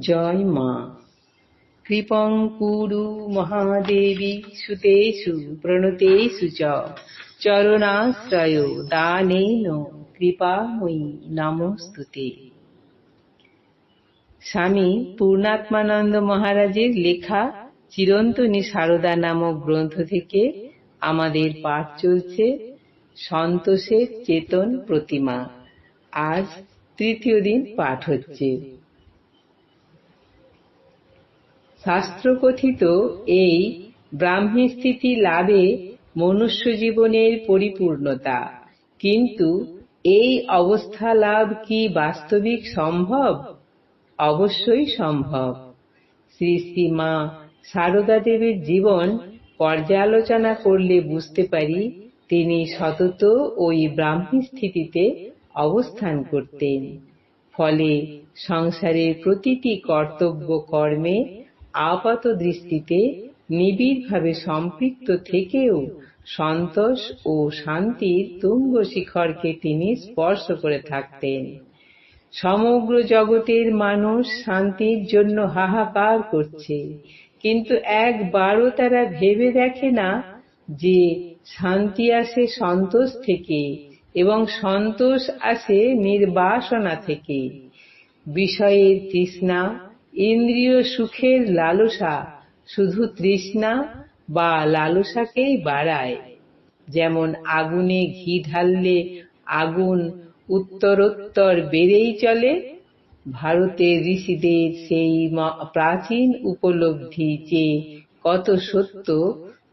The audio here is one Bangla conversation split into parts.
জয় মা। কৃপং কুরু মহাদেবী সুতেষু, প্রণতেষু চ। চরণাশ্রয় দানেন কৃপাময়ী নমস্তুতে। স্বামী পূর্ণাত্মানন্দ মহারাজের লেখা চিরন্তনী সারদা নামক গ্রন্থ থেকে আমাদের পাঠ চলছে। সন্তোষের চেতন প্রতিমা। আজ তৃতীয় দিন পাঠ হচ্ছে। শাস্ত্রকথিত এই ব্রাহ্মী স্থিতি লাভে মনুষ্য জীবনের পরিপূর্ণতা। কিন্তু এই অবস্থা লাভ কি বাস্তবিক সম্ভব? অবশ্যই সম্ভব। শ্রী মা সারদা দেবীর জীবন পর্যালোচনা করলে বুঝতে পারি তিনি সতত ওই ব্রাহ্মী স্থিতিতে অবস্থান করতেন। ফলে সংসারের প্রতিটি কর্তব্য কর্মে আপাত দৃষ্টিতে নিবিড়ভাবে সম্পৃক্ত থেকেও সন্তোষ ও শান্তির তুঙ্গ শিখরকে তিনি স্পর্শ করে থাকতেন। সমগ্র জগতের মানুষ শান্তির জন্য হাহাকার করছে, কিন্তু একবারও তারা ভেবে দেখে না যে শান্তি আসে সন্তোষ থেকে এবং সন্তোষ আসে নির্বাসনা থেকে। বিষয়ের তৃষ্ণা ইন্দ্রিয় সুখের লালসা শুধু তৃষ্ণা বা লালসাকেই বাড়ায়। যেমন আগুনে ঘি ঢাললে আগুন উত্তরোত্তর বেড়েই চলে ভারতের ঋষিদের সেই প্রাচীন উপলব্ধি যে কত সত্য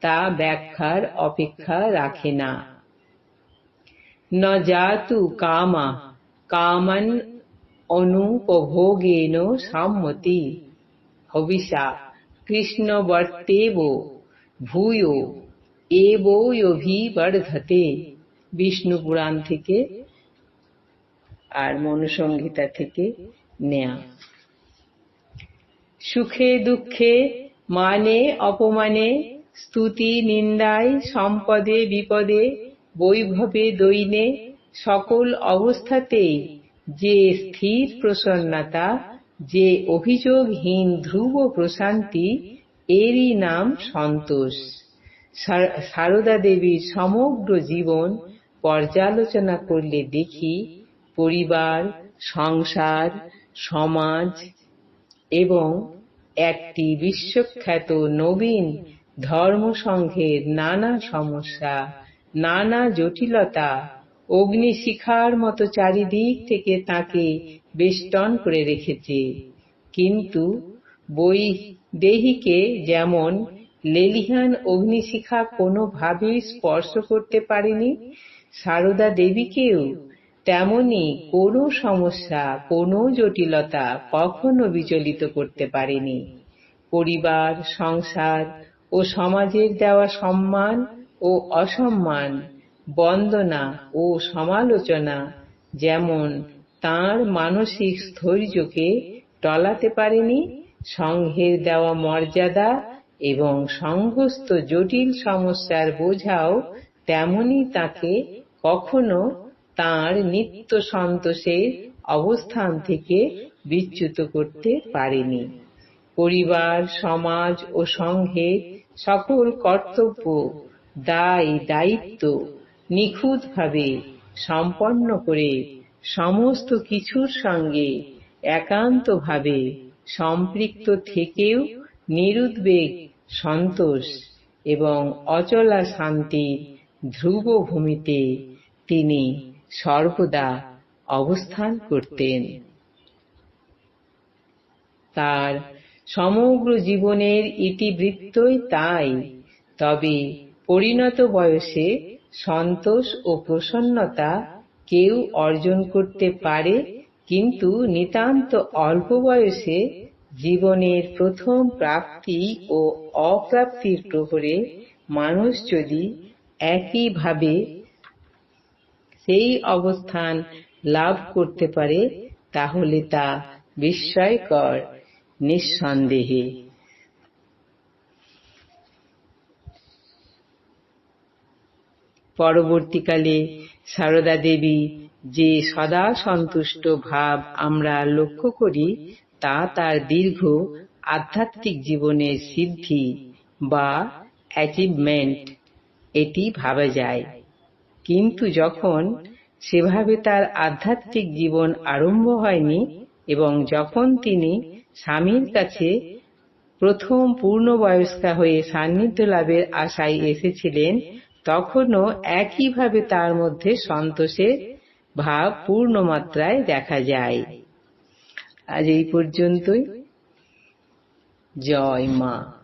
তা ব্যাখ্যার অপেক্ষা রাখে না। ন জাতু কামা, কামান অনুপভোগেন সম্মতি। হবিষা কৃষ্ণবর্তেব, ভূয় এবয়ভিবর্ধতে বিষ্ণু পুরাণ থেকে আর মনুসংহিতা থেকে নেয়া। সুখে দুঃখে মানে অপমানে, স্তুতি নিন্দায় সম্পদে বিপদে, বৈভবে দৈনে সকল অবস্থাতেই যে স্থির প্রসন্নতা, যে অভিযোগহীন ধ্রুব প্রশান্তি, এরই নাম সন্তোষ। সারদা দেবীর সমগ্র জীবন পর্যালোচনা করলে দেখি পরিবার, সংসার, সমাজ এবং একটি বিশ্বখ্যাত নবীন ধর্মসংঘের নানা সমস্যা, নানা জটিলতা অগ্নিশিখার মতো চারিদিক থেকে তাকে বেষ্টন করে রেখেছে। কিন্তু বই দেহিকে যেমন লেলিহান অগ্নিশিখা কোনোভাবেই স্পর্শ করতে পারেনি, সারদা দেবীকেও তেমনি কোনো সমস্যা, কোনো জটিলতা কখনো বিচলিত করতে পারেনি। পরিবার, সংসার ও সমাজের দেওয়া সম্মান ও অসম্মান বন্দনা ও সমালোচনা যেমন তার মানসিক স্থৈর্যকে টলাতে পারেনি, সংঘের দেওয়া মর্যাদা এবং সংঘস্থ জটিল সমস্যার বোঝাও তেমনি তাকে কখনো তার নিত্য সন্তোষের অবস্থান থেকে বিচ্যুত করতে পারেনি। পরিবার, সমাজ ও সংঘের সকল কর্তব্য, দায়, দায়িত্ব নিখুঁতভাবে সম্পন্ন করে সমস্ত কিছুর সঙ্গে একান্তভাবে সম্পৃক্ত থেকেও নিরুদ্বেগ, সন্তোষ এবং অচলা শান্তির ধ্রুব ভূমিতে তিনি সর্বদা অবস্থান করতেন। তার সমগ্র জীবনের ইতিবৃত্তই তাই, তবে পরিণত বয়সে সন্তোষ ও প্রসন্নতা কেউ অর্জন করতে পারে, কিন্তু নিতান্ত অল্প বয়সে জীবনের প্রথম প্রাপ্তি ও অপ্রাপ্তির প্রহরে মানুষ যদি একইভাবে সেই অবস্থান লাভ করতে পারে, তাহলে তা বিস্ময়কর, নিঃসন্দেহে। পরবর্তীকালে সারদা দেবী যে সদা সন্তুষ্ট ভাব আমরা লক্ষ্য করি, তা তার দীর্ঘ আধ্যাত্মিক জীবনের সিদ্ধি বা অ্যাচিভমেন্ট এটি ভাবা যায়। কিন্তু যখন সেভাবে তার আধ্যাত্মিক জীবন আরম্ভ হয়নি এবং যখন তিনি স্বামীর কাছে প্রথম পূর্ণবয়স্কা হয়ে সান্নিধ্য লাভের আশায় এসেছিলেন তখনও একইভাবে তার মধ্যে সন্তোষের ভাব পূর্ণ মাত্রায় দেখা যায়। আজ এই পর্যন্তই। জয় মা।